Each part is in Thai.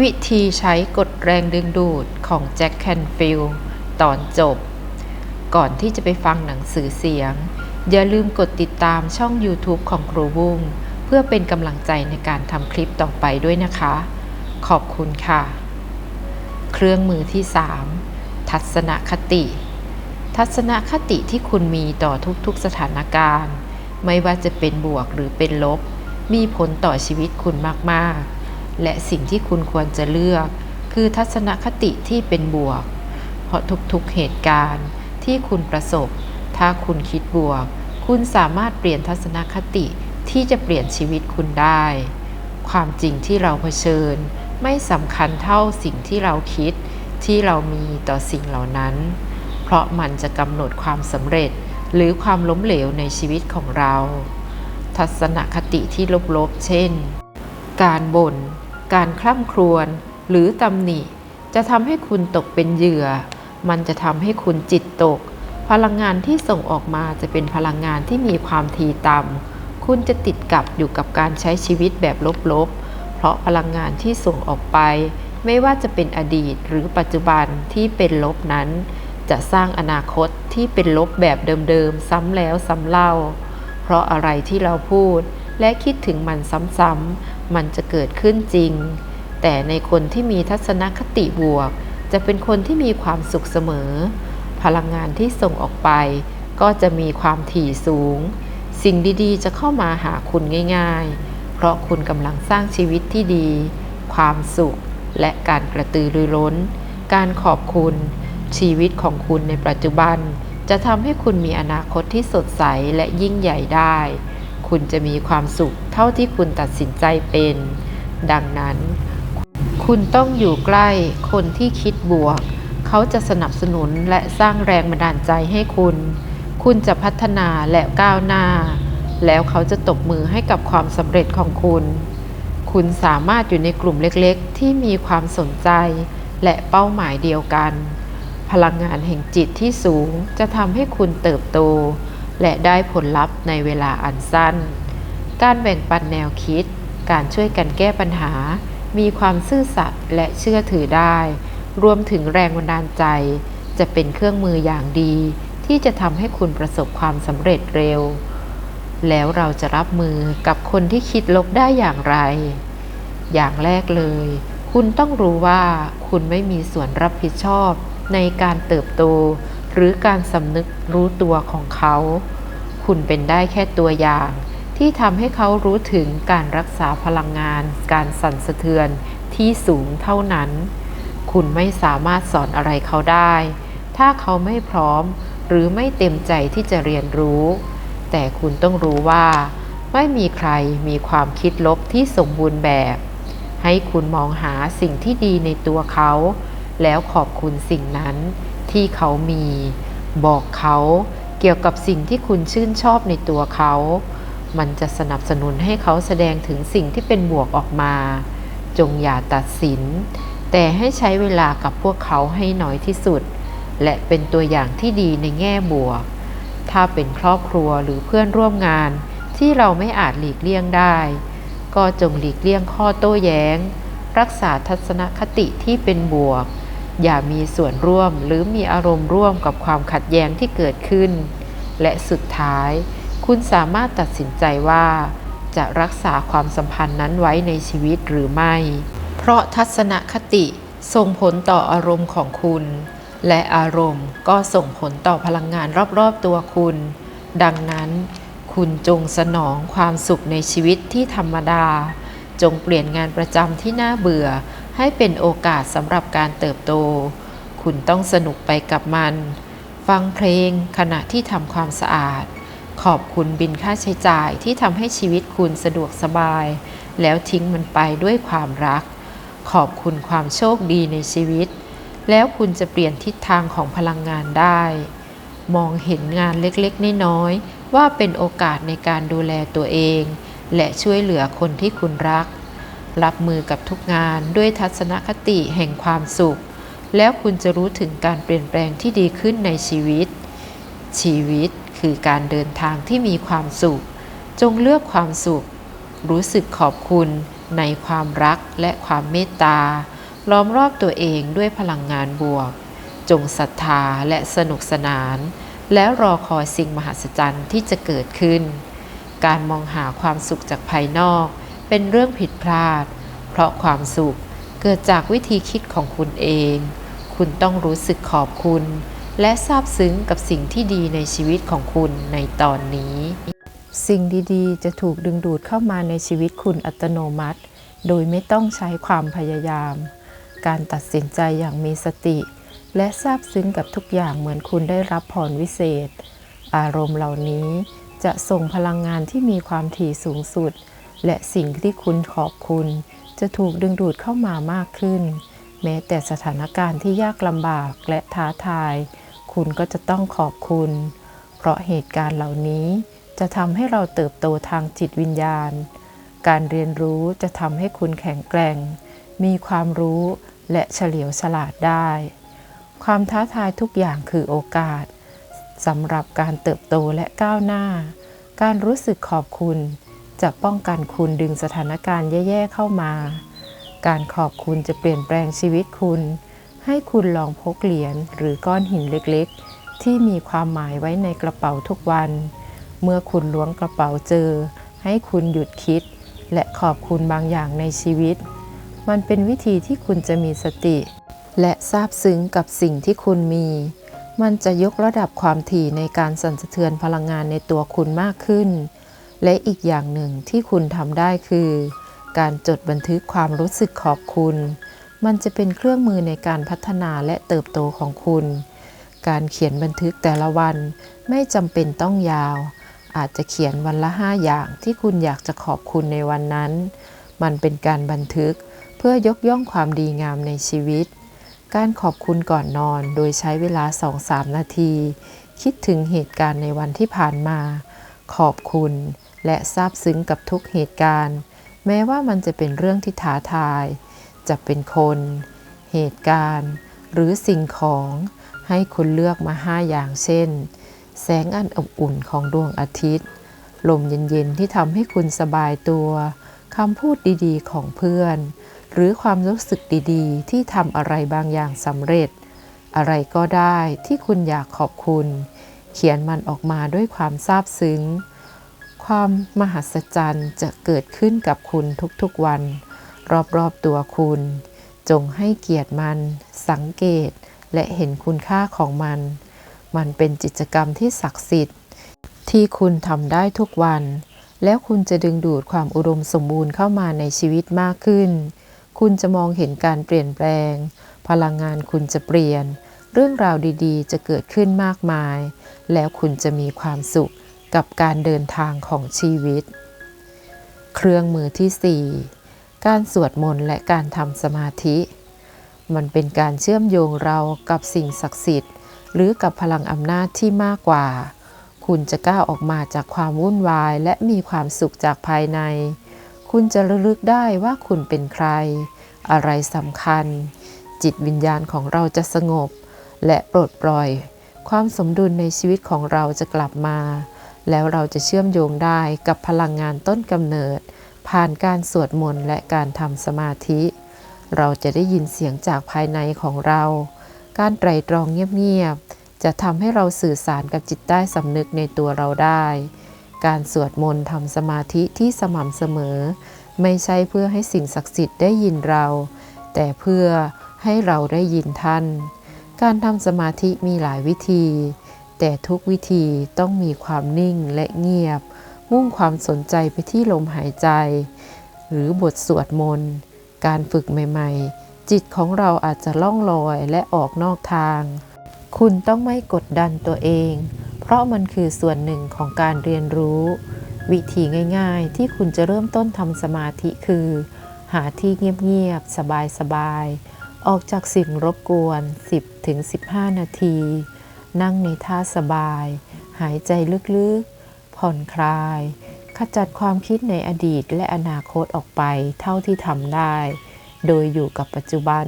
วิธีใช้กฎแรงดึงดูดของแจ็คแคนฟิลด์ตอนจบ ก่อนที่จะไปฟังหนังสือเสียง อย่าลืมกดติดตามช่อง YouTube ของครูบุ้งเพื่อเป็นกำลังใจในการทำคลิปต่อไปด้วยนะคะ ขอบคุณค่ะ เครื่องมือที่ 3 ทัศนคติ ทัศนคติที่คุณมีต่อทุกๆสถานการณ์ ไม่ว่าจะเป็นบวกหรือเป็นลบ มีผลต่อชีวิตคุณมากๆ และสิ่งที่คุณควรจะเลือก คือทัศนคติที่เป็นบวก เพราะทุกๆเหตุการณ์ที่คุณประสบ ถ้าคุณคิดบวก คุณสามารถเปลี่ยนทัศนคติที่จะเปลี่ยนชีวิตคุณได้ ความจริงที่เราเผชิญ ไม่สำคัญเท่าสิ่งที่เราคิดที่เรามีต่อสิ่งเหล่านั้น เพราะมันจะกำหนดความสำเร็จหรือความล้มเหลวในชีวิตของเรา ทัศนคติที่ลบๆ เช่น การบน่น การคร่ำครวญหรือตำหนิ จะทำให้คุณตกเป็นเหยื่อ มันจะทำให้คุณจิตตก พลังงานที่ส่งออกมาจะเป็นพลังงานที่มีความทีต่ำคุณจะติดกับอยู่กับการใช้ชีวิตแบบลบๆ เพราะพลังงานที่ส่งออกไป ไม่ว่าจะเป็นอดีตหรือปัจจุบันที่เป็นลบนั้น จะสร้างอนาคตที่เป็นลบแบบเดิมๆ ซ้ำแล้วซ้ำเล่า เพราะอะไรที่เราพูดและคิดถึงมันซ้ำๆ มันจะเกิดขึ้นจริง แต่ในคนที่มีทัศนคติบวก จะเป็นคนที่มีความสุขเสมอ พลังงานที่ส่งออกไป ก็จะมีความถี่สูง สิ่งดีๆ จะเข้ามาหาคุณง่าย ๆ เพราะคุณกำลังสร้างชีวิตที่ดี ความสุข และการกระตือรือร้น การขอบคุณ ชีวิตของคุณในปัจจุบัน จะทำให้คุณมีอนาคตที่สดใสและยิ่งใหญ่ได้ คุณจะมีความสุขเท่าที่คุณตัดสินใจเป็น ดังนั้น คุณต้องอยู่ใกล้คนที่คิดบวก เขาจะสนับสนุนและสร้างแรงบันดาลใจให้คุณ คุณจะพัฒนาและก้าวหน้า แล้วเขาจะตบมือให้กับความสำเร็จของคุณ คุณสามารถอยู่ในกลุ่มเล็กๆ ที่มีความสนใจ และเป้าหมายเดียวกัน พลังงานแห่งจิตที่สูงจะทำให้คุณเติบโต และได้ผลลัพธ์ในเวลาอันสั้น การแบ่งปันแนวคิด การช่วยกันแก้ปัญหา มีความซื่อสัตย์และเชื่อถือได้ รวมถึงแรงบันดาลใจ จะเป็นเครื่องมืออย่างดี ที่จะทำให้คุณประสบความสำเร็จเร็ว แล้วเราจะรับมือกับคนที่คิดลบได้อย่างไร อย่างแรกเลย คุณต้องรู้ว่าคุณไม่มีส่วนรับผิดชอบในการเติบโต หรือการสำนึกรู้ตัวของเขา คุณเป็นได้แค่ตัวอย่าง ที่ทำให้เขารู้ถึงการรักษาพลังงาน การสั่นสะเทือนที่สูงเท่านั้น คุณไม่สามารถสอนอะไรเขาได้ ถ้าเขาไม่พร้อมหรือไม่เต็มใจที่จะเรียนรู้ แต่คุณต้องรู้ว่า ไม่มีใครมีความคิดลบที่สมบูรณ์แบบ ให้คุณมองหาสิ่งที่ดีในตัวเขา แล้วขอบคุณสิ่งนั้น ที่เขามี บอกเขาเกี่ยวกับสิ่งที่คุณชื่นชอบในตัวเขา มันจะสนับสนุนให้เขาแสดงถึงสิ่งที่เป็นบวกออกมา จงอย่าตัดสิน แต่ให้ใช้เวลากับพวกเขาให้น้อยที่สุด และเป็นตัวอย่างที่ดีในแง่บวก ถ้าเป็นครอบครัวหรือเพื่อนร่วมงานที่เราไม่อาจหลีกเลี่ยงได้ ก็จงหลีกเลี่ยงข้อโต้แย้ง รักษาทัศนคติที่เป็นบวก อย่ามีส่วนร่วมหรือมีอารมณ์ร่วมกับความขัดแย้งที่เกิดขึ้น และสุดท้าย คุณสามารถตัดสินใจว่า จะรักษาความสัมพันธ์นั้นไว้ในชีวิตหรือไม่ เพราะทัศนคติส่งผลต่ออารมณ์ของคุณ และอารมณ์ก็ส่งผลต่อพลังงานรอบๆตัวคุณ ดังนั้น คุณจงสนองความสุขในชีวิตที่ธรรมดา จงเปลี่ยนงานประจำที่น่าเบื่อ ให้เป็นโอกาสสำหรับการเติบโต คุณต้องสนุกไปกับมัน ฟังเพลงขณะที่ทำความสะอาด ขอบคุณบินค่าใช้จ่ายที่ทำให้ชีวิตคุณสะดวกสบาย แล้วทิ้งมันไปด้วยความรัก ขอบคุณความโชคดีในชีวิต แล้วคุณจะเปลี่ยนทิศทางของพลังงานได้ มองเห็นงานเล็กๆ น้อยๆว่าเป็นโอกาสในการดูแลตัวเอง และช่วยเหลือคนที่คุณรัก รับมือกับทุกงานด้วยทัศนคติแห่งความสุข แล้วคุณจะรู้ถึงการเปลี่ยนแปลงที่ดีขึ้นในชีวิต ชีวิตคือการเดินทางที่มีความสุข จงเลือกความสุข รู้สึกขอบคุณในความรักและความเมตตา ล้อมรอบตัวเองด้วยพลังงานบวก จงศรัทธาและสนุกสนาน แล้วรอคอยสิ่งมหัศจรรย์ที่จะเกิดขึ้น การมองหาความสุขจากภายนอก เป็นเรื่องผิดพลาด เพราะความสุขเกิดจากวิธีคิดของคุณเอง คุณต้องรู้สึกขอบคุณ และซาบซึ้งกับสิ่งที่ดีในชีวิตของคุณในตอนนี้ สิ่งดีๆ จะถูกดึงดูดเข้ามาในชีวิตคุณอัตโนมัติ โดยไม่ต้องใช้ความพยายาม การตัดสินใจอย่างมีสติ และซาบซึ้งกับทุกอย่างเหมือนคุณได้รับพรวิเศษ อารมณ์เหล่านี้จะส่งพลังงานที่มีความถี่สูงสุด และสิ่งที่คุณขอบคุณ จะถูกดึงดูดเข้ามามากขึ้น แม้แต่สถานการณ์ที่ยากลำบากและท้าทาย คุณก็จะต้องขอบคุณ เพราะเหตุการณ์เหล่านี้จะทำให้เราเติบโตทางจิตวิญญาณ การเรียนรู้จะทำให้คุณแข็งแกร่ง มีความรู้และเฉลียวฉลาดได้ ความท้าทายทุกอย่างคือโอกาสสำหรับการเติบโตและก้าวหน้า การรู้สึกขอบคุณ จะป้องกันคุณดึงสถานการณ์แย่ๆเข้ามา การขอบคุณจะเปลี่ยนแปลงชีวิตคุณ ให้คุณลองพกเหรียญหรือก้อนหินเล็กๆ ที่มีความหมายไว้ในกระเป๋าทุกวัน เมื่อคุณล้วงกระเป๋าเจอ ให้คุณหยุดคิด และขอบคุณบางอย่างในชีวิต มันเป็นวิธีที่คุณจะมีสติ และซาบซึ้งกับสิ่งที่คุณมี มันจะยกระดับความถี่ในการสั่นสะเทือนพลังงานในตัวคุณมากขึ้น และอีกอย่างหนึ่งที่คุณทำได้คือ การจดบันทึกความรู้สึกขอบคุณ มันจะเป็นเครื่องมือในการพัฒนาและเติบโตของคุณ การเขียนบันทึกแต่ละวันไม่จำเป็นต้องยาว อาจจะเขียนวันละห้าอย่างที่คุณอยากจะขอบคุณในวันนั้น มันเป็นการบันทึกเพื่อยกย่องความดีงามในชีวิต การขอบคุณก่อนนอนโดยใช้เวลา 2-3 นาที คิดถึงเหตุการณ์ในวันที่ผ่านมา ขอบคุณ และซาบซึ้งกับทุกเหตุการณ์ แม้ว่ามันจะเป็นเรื่องที่ท้าทาย จะเป็นคน เหตุการณ์ หรือสิ่งของให้คุณเลือกมาห้าอย่างเช่น แสงอันอบอุ่นของดวงอาทิตย์ ลมเย็นๆที่ทำให้คุณสบายตัวคำพูดดีๆของเพื่อน หรือความรู้สึกดีๆ ที่ทำอะไรบางอย่างสำเร็จ อะไรก็ได้ที่คุณอยากขอบคุณ เขียนมันออกมาด้วยความซาบซึ้ง ความมหัศจรรย์จะเกิดขึ้นกับคุณทุกๆวัน รอบๆตัวคุณ จงให้เกียรติมัน สังเกตและเห็นคุณค่าของมัน มันเป็นกิจกรรมที่ศักดิ์สิทธิ์ ที่คุณทำได้ทุกวัน แล้วคุณจะดึงดูดความอุดมสมบูรณ์เข้ามาในชีวิตมากขึ้น คุณจะมองเห็นการเปลี่ยนแปลง พลังงานคุณจะเปลี่ยน เรื่องราวดีๆ จะเกิดขึ้นมากมาย แล้วคุณจะมีความสุข กับการเดินทางของชีวิต เครื่องมือที่ 4 การสวดมนต์และการทำสมาธิ มันเป็นการเชื่อมโยงเรากับสิ่งศักดิ์สิทธิ์ หรือกับพลังอำนาจที่มากกว่า คุณจะก้าวออกมาจากความวุ่นวายและมีความสุขจากภายใน คุณจะระลึกได้ว่าคุณเป็นใคร อะไรสำคัญ จิตวิญญาณของเราจะสงบ และปลดปล่อย ความสมดุลในชีวิตของเราจะกลับมา แล้วเราจะเชื่อมโยงได้กับพลังงานต้นกำเนิด ผ่านการสวดมนต์และการทำสมาธิ เราจะได้ยินเสียงจากภายในของเรา การไตรตรองเงียบๆ จะทำให้เราสื่อสารกับจิตใต้สำนึกในตัวเราได้ การสวดมนต์ทำสมาธิที่สม่ำเสมอ ไม่ใช่เพื่อให้สิ่งศักดิ์สิทธิ์ได้ยินเรา แต่เพื่อให้เราได้ยินท่าน การทำสมาธิมีหลายวิธี แต่ทุกวิธีต้องมีความนิ่งและเงียบ มุ่งความสนใจไปที่ลมหายใจ หรือบทสวดมนต์ การฝึกใหม่ๆ จิตของเราอาจจะล่องลอยและออกนอกทาง คุณต้องไม่กดดันตัวเอง เพราะมันคือส่วนหนึ่งของการเรียนรู้ วิธีง่ายๆ ที่คุณจะเริ่มต้นทำสมาธิคือ หาที่เงียบๆ สบายๆ ออกจากสิ่งรบกวน 10-15 นาที นั่งในท่าสบาย หายใจลึกๆ ผ่อนคลาย ขจัดความคิดในอดีตและอนาคตออกไปเท่าที่ทำได้ โดยอยู่กับปัจจุบัน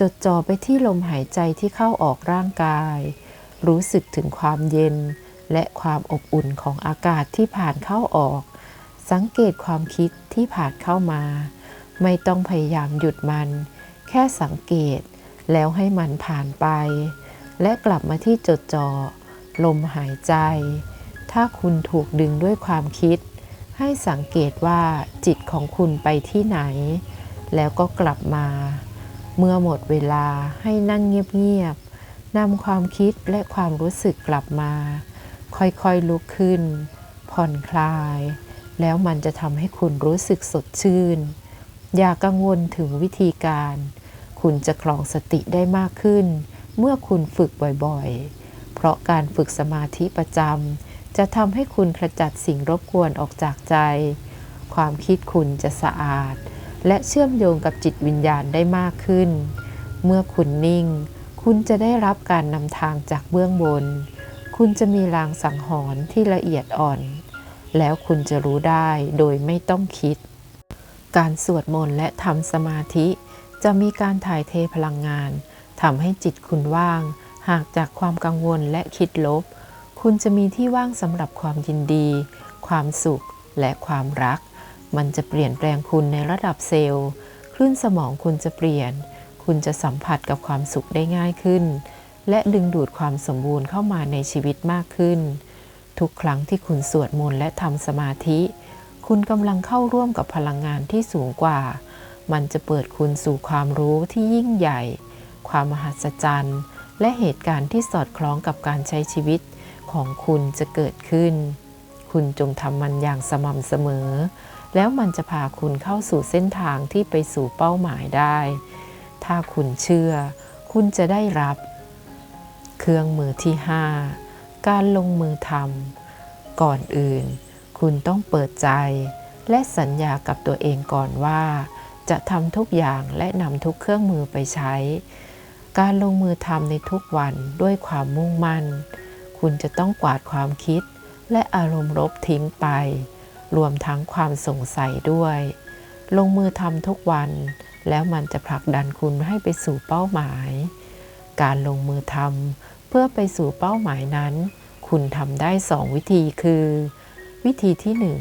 จดจ่อไปที่ลมหายใจที่เข้าออกร่างกาย รู้สึกถึงความเย็น และความอบอุ่นของอากาศที่ผ่านเข้าออก สังเกตความคิดที่ผ่านเข้ามา ไม่ต้องพยายามหยุดมัน แค่สังเกตแล้วให้มันผ่านไป และกลับมาที่จดจ่อลมหายใจ ถ้าคุณถูกดึงด้วยความคิด ให้สังเกตว่าจิตของคุณไปที่ไหน แล้วก็กลับมา เมื่อหมดเวลาให้นั่งเงียบๆนำความคิดและความรู้สึกกลับมา ค่อยๆลุกขึ้น ผ่อนคลาย แล้วมันจะทำให้คุณรู้สึกสดชื่น อย่ากังวลถึงวิธีการ คุณจะคลองสติได้มากขึ้น เมื่อคุณฝึกบ่อยๆ เพราะการฝึกสมาธิประจำจะทำให้คุณขจัดสิ่งรบกวนออกจากใจ ความคิดคุณจะสะอาด และเชื่อมโยงกับจิตวิญญาณได้มากขึ้น เมื่อคุณนิ่ง คุณจะได้รับการนำทางจากเบื้องบน คุณจะมีลางสังหรณ์ที่ละเอียดอ่อน แล้วคุณจะรู้ได้โดยไม่ต้องคิด การสวดมนต์และทำสมาธิจะมีการถ่ายเทพลังงาน ทำให้จิตคุณว่าง หากจากความกังวลและคิดลบ คุณจะมีที่ว่างสำหรับความยินดี ความสุข และความรัก มันจะเปลี่ยนแปลงคุณในระดับเซลล์ คลื่นสมองคุณจะเปลี่ยน คุณจะสัมผัสกับความสุขได้ง่ายขึ้น และดึงดูดความสมบูรณ์เข้ามาในชีวิตมากขึ้น ทุกครั้งที่คุณสวดมนต์และทำสมาธิ คุณกำลังเข้าร่วมกับพลังงานที่สูงกว่า มันจะเปิดคุณสู่ความรู้ที่ยิ่งใหญ่ ความมหัศจรรย์ และเหตุการณ์ที่สอดคล้องกับการใช้ชีวิตของคุณจะเกิดขึ้น คุณจงทำมันอย่างสม่ำเสมอ แล้วมันจะพาคุณเข้าสู่เส้นทางที่ไปสู่เป้าหมายได้ ถ้าคุณเชื่อ คุณจะได้รับ เครื่องมือที่ 5 การลงมือทำก่อนอื่น คุณต้องเปิดใจ และสัญญากับตัวเองก่อนว่าจะทำทุกอย่างและนำทุกเครื่องมือไปใช้ การลงมือทำในทุกวันด้วยความมุ่งมั่น คุณจะต้องกวาดความคิด และอารมณ์ลบทิ้งไป รวมทั้งความสงสัยด้วย ลงมือทำทุกวัน แล้วมันจะผลักดันคุณให้ไปสู่เป้าหมาย การลงมือทำเพื่อไปสู่เป้าหมายนั้น คุณทำได้สองวิธีคือ วิธีที่หนึ่ง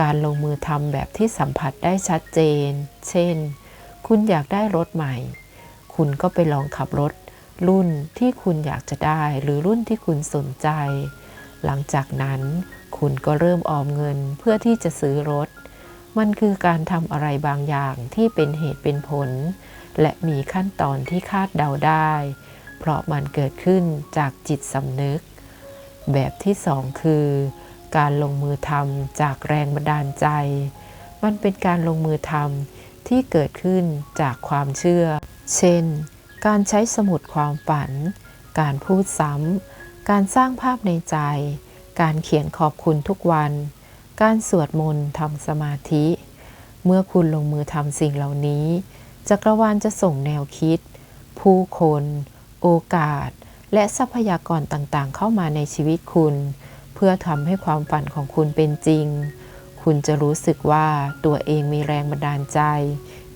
การลงมือทำแบบที่สัมผัสได้ชัดเจน เช่น คุณอยากได้รถใหม่ คุณก็ไปลองขับรถรุ่นที่คุณอยากจะได้ หรือรุ่นที่คุณสนใจ หลังจากนั้นคุณก็เริ่มออมเงินเพื่อที่จะซื้อรถ มันคือการทำอะไรบางอย่างที่เป็นเหตุเป็นผล และมีขั้นตอนที่คาดเดาได้ เพราะมันเกิดขึ้นจากจิตสำนึก แบบที่สองคือ การลงมือทำจากแรงบันดาลใจ มันเป็นการลงมือทำที่เกิดขึ้นจากความเชื่อ เช่น การใช้สมุดความฝัน การพูดซ้ำ การสร้างภาพในใจ การเขียนขอบคุณทุกวัน การสวดมนต์ทำสมาธิ เมื่อคุณลงมือทำสิ่งเหล่านี้ จักรวาลจะส่งแนวคิด ผู้คน โอกาส และทรัพยากรต่างๆ เข้ามาในชีวิตคุณ เพื่อทำให้ความฝันของคุณเป็นจริง คุณจะรู้สึกว่าตัวเองมีแรงบันดาลใจ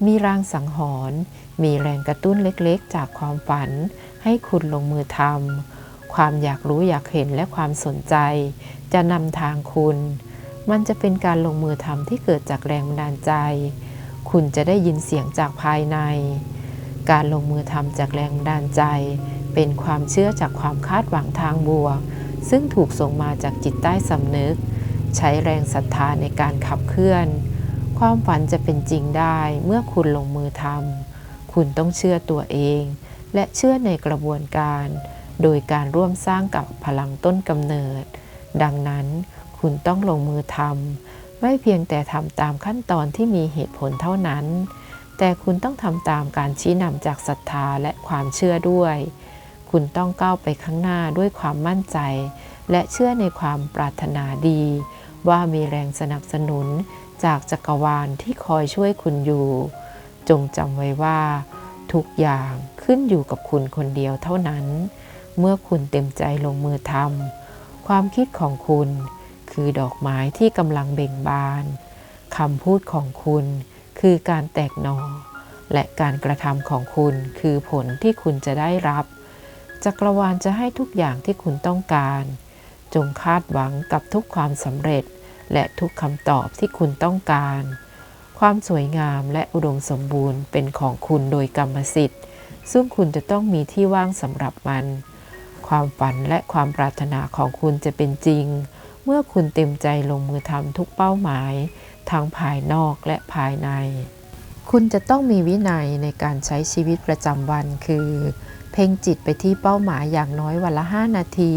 มีรางสังหรณ์มีแรงกระตุ้นเล็กๆ จากความฝัน ให้คุณลงมือทำความอยากรู้อยากเห็นและความสนใจ จะนำทางคุณ มันจะเป็นการลงมือทำที่เกิดจากแรงบันดาลใจ คุณจะได้ยินเสียงจากภายใน การลงมือทำจากแรงบันดาลใจ เป็นความเชื่อจากความคาดหวังทางบวก ซึ่งถูกส่งมาจากจิตใต้สำนึก ใช้แรงศรัทธาในการขับเคลื่อน ความฝันจะเป็นจริงได้เมื่อคุณลงมือทำคุณต้องเชื่อตัวเอง และเชื่อในกระบวนการ โดยการร่วมสร้างกับพลังต้นกำเนิด ดังนั้นคุณต้องลงมือทำไม่เพียงแต่ทำตามขั้นตอนที่มีเหตุผลเท่านั้น แต่คุณต้องทำตามการชี้นำจากศรัทธาและความเชื่อด้วย คุณต้องก้าวไปข้างหน้าด้วยความมั่นใจ และเชื่อในความปรารถนาดี ว่ามีแรงสนับสนุน จากจักรวาลที่คอยช่วยคุณอยู่ จงจำไว้ว่า ทุกอย่างขึ้นอยู่กับคุณคนเดียวเท่านั้น เมื่อคุณเต็มใจลงมือทำความคิดของคุณคือดอกไม้ที่กำลังเบ่งบานคำพูดของคุณคือการแตกหนอและการกระทำของคุณคือผลที่คุณจะได้รับ จักรวาลจะให้ทุกอย่างที่คุณต้องการ จงคาดหวังกับทุกความสำเร็จ และทุกคำตอบที่คุณต้องการ ความสวยงามและอุดมสมบูรณ์เป็นของคุณโดยกรรมสิทธิ์ ซึ่งคุณจะต้องมีที่ว่างสำหรับมัน ความฝันและความปรารถนาของคุณจะเป็นจริง เมื่อคุณเต็มใจลงมือทำทุกเป้าหมาย ทั้งภายนอกและภายใน คุณจะต้องมีวินัยในการใช้ชีวิตประจำวันคือ เพ่งจิตไปที่เป้าหมายอย่างน้อยวันละ 5 นาที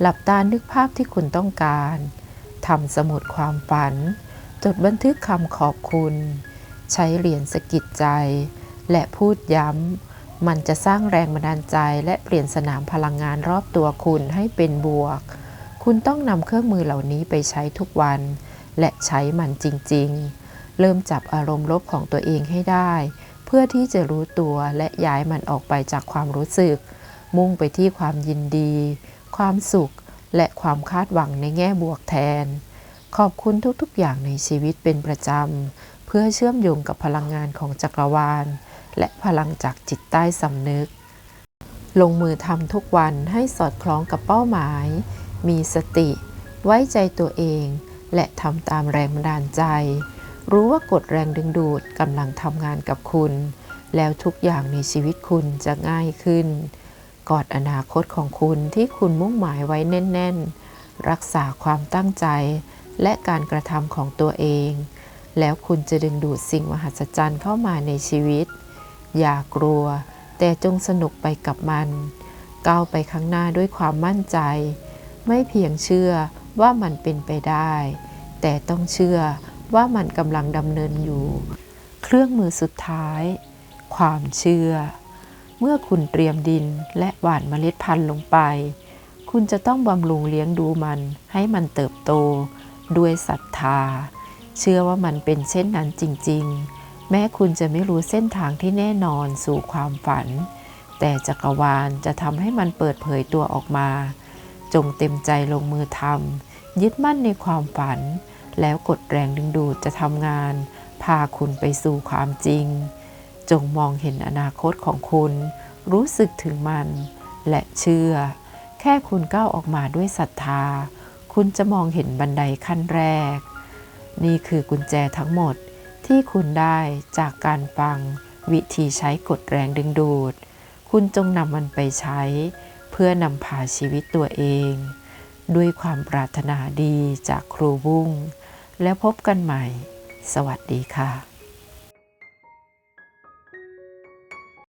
หลับตานึกภาพที่คุณต้องการ ทำสมุดความฝัน จดบันทึกคำขอบคุณ ใช้เหรียญสะกิดใจ และพูดย้ำ มันจะสร้างแรงบันดาลใจและเปลี่ยนสนามพลังงานรอบตัวคุณให้เป็นบวก คุณต้องนำเครื่องมือเหล่านี้ไปใช้ทุกวัน และใช้มันจริง ๆ เริ่มจับอารมณ์ลบของตัวเองให้ได้ เพื่อที่จะรู้ตัวและย้ายมันออกไปจากความรู้สึก มุ่งไปที่ความยินดี ความสุข และความคาดหวังในแง่บวกแทน ขอบคุณทุกๆ อย่างในชีวิตเป็นประจำ เพื่อเชื่อมโยงกับพลังงานของจักรวาล และพลังจากจิตใต้สำนึก ลงมือทำทุกวันให้สอดคล้องกับเป้าหมาย มีสติ ไว้ใจตัวเอง และทำตามแรงบันดาลใจ รู้ว่ากฎแรงดึงดูดกำลังทำงานกับคุณ แล้วทุกอย่างในชีวิตคุณจะง่ายขึ้น กอดอนาคตของคุณที่คุณมุ่งหมายไว้แน่น ๆ รักษาความตั้งใจ และการกระทำของตัวเอง แล้วคุณจะดึงดูดสิ่งมหัศจรรย์เข้ามาในชีวิต อย่ากลัว แต่จงสนุกไปกับมัน ก้าวไปข้างหน้าด้วยความมั่นใจ ไม่เพียงเชื่อว่ามันเป็นไปได้ แต่ต้องเชื่อว่ามันกำลังดำเนินอยู่ เครื่องมือสุดท้าย ความเชื่อ เมื่อคุณเตรียมดินและหว่านเมล็ดพันธุ์ลงไป คุณจะต้องบำรุงเลี้ยงดูมันให้มันเติบโต ด้วยศรัทธา เชื่อว่ามันเป็นเช่นนั้นจริง ๆ แม้คุณจะไม่รู้เส้นทางที่แน่นอนสู่ความฝัน แต่จักรวาลจะทำให้มันเปิดเผยตัวออกมา จงเต็มใจลงมือทำยึดมั่นในความฝัน แล้วกดแรงดึงดูดจะทำงาน พาคุณไปสู่ความจริง จงมองเห็นอนาคตของคุณ รู้สึกถึงมัน และเชื่อ แค่คุณก้าวออกมาด้วยศรัทธา คุณจะมองเห็นบันไดขั้นแรก นี่คือกุญแจทั้งหมดที่คุณได้จากการฟังวิธีใช้กฎแรงดึงดูด คุณจงนำมันไปใช้ เพื่อนำพาชีวิตตัวเอง ด้วยความปรารถนาดีจากครูบุ้ง แล้วพบกันใหม่ สวัสดีค่ะ